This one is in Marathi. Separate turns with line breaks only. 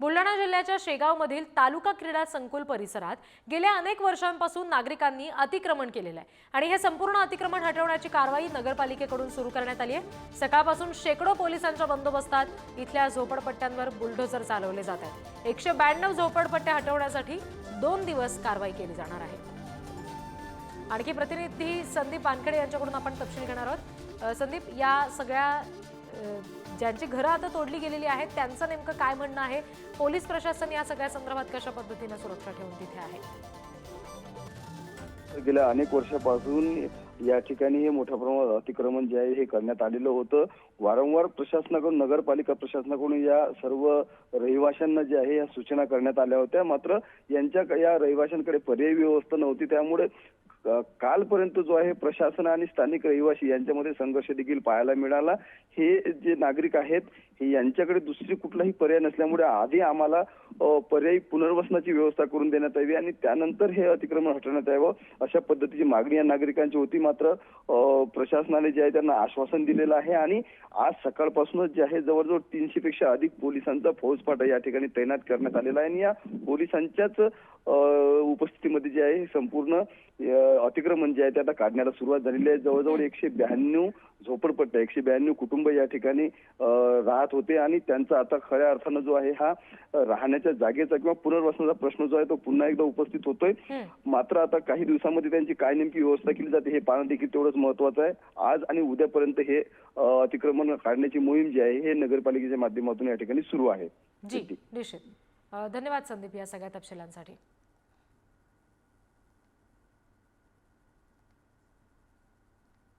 बुलढाणा जिल्ह्याच्या शेगावमधील तालुका क्रीडा संकुल परिसरात गेल्या अनेक वर्षांपासून नागरिकांनी अतिक्रमण केलेलं आहे. आणि हे संपूर्ण अतिक्रमण हटवण्याची कारवाई नगरपालिकेकडून सुरू करण्यात आली आहे. सकाळपासून शेकडो पोलिसांच्या बंदोबस्तात इथल्या झोपडपट्ट्यांवर बुलडोझर चालवले जात आहेत. एकशे ब्याण्णव झोपडपट्ट्या हटवण्यासाठी दोन दिवस कारवाई केली जाणार आहे. आणखी प्रतिनिधी संदीप वानखेडे यांच्याकडून आपण तपशील घेणार आहोत. संदीप या सगळ्या ज्यांची घरं आता तोडली गेलेली आहेत त्यांचं नेमकं काय म्हणणं आहे? पोलीस प्रशासन या सगळ्या संदर्भात कशा पद्धतीनं सुरक्षा ठेवून तिथे आहे?
गेल्या अनेक वर्षापासून या ठिकाणी हे मोठ्या प्रमाणात अतिक्रमण जे आहे हे करण्यात आलेलं होतं. वारंवार प्रशासनाकडून नगरपालिका प्रशासनाकडून या सर्व रहिवाशांना जे आहे या सूचना करण्यात आल्या होत्या. मात्र यांच्या या रहिवाशांकडे पर्यायी व्यवस्था नव्हती. त्यामुळे कालपर्यंत जो आहे प्रशासन आणि स्थानिक रहिवासी यांच्यामध्ये संघर्ष देखील पाहायला मिळाला. हे जे नागरिक आहेत हे यांच्याकडे दुसरी कुठलाही पर्याय नसल्यामुळे आधी आम्हाला पर्यायी पुनर्वसनाची व्यवस्था करून देण्यात यावी आणि त्यानंतर हे अतिक्रमण हटवण्यात यावं अशा पद्धतीची मागणी या नागरिकांची होती. मात्र प्रशासनाने जे आहे त्यांना आश्वासन दिलेलं आहे आणि आज सकाळपासूनच जे आहे जवळजवळ तीनशे पेक्षा अधिक पोलिसांचा फौजफाटा या ठिकाणी तैनात करण्यात आलेला आहे. आणि या पोलिसांच्याच उपस्थितीमध्ये जे आहे संपूर्ण अतिक्रमण जे आहे ते आता काढण्याला सुरुवात झालेली आहे. जवळजवळ एकशे ब्याण्णव झोपडपट्ट्या एकशे ब्याण्णव कुटुंब या ठिकाणी राहत होते आणि त्यांचा आता खऱ्या अर्थानं जो आहे हा राहण्याच्या जागेचा किंवा पुनर्वसनाचा प्रश्न जो आहे तो पुन्हा एकदा उपस्थित होतोय. मात्र आता काही दिवसामध्ये त्यांची काय नेमकी व्यवस्था केली जाते हे पाहणं देखील तेवढंच महत्वाचं आहे. आज आणि उद्यापर्यंत हे अतिक्रमण काढण्याची मोहीम जी आहे हे नगरपालिकेच्या माध्यमातून या ठिकाणी सुरू आहे.
जी निश्चित. अ, धन्यवाद संदीप या सगळ्या तपशिलांसाठी.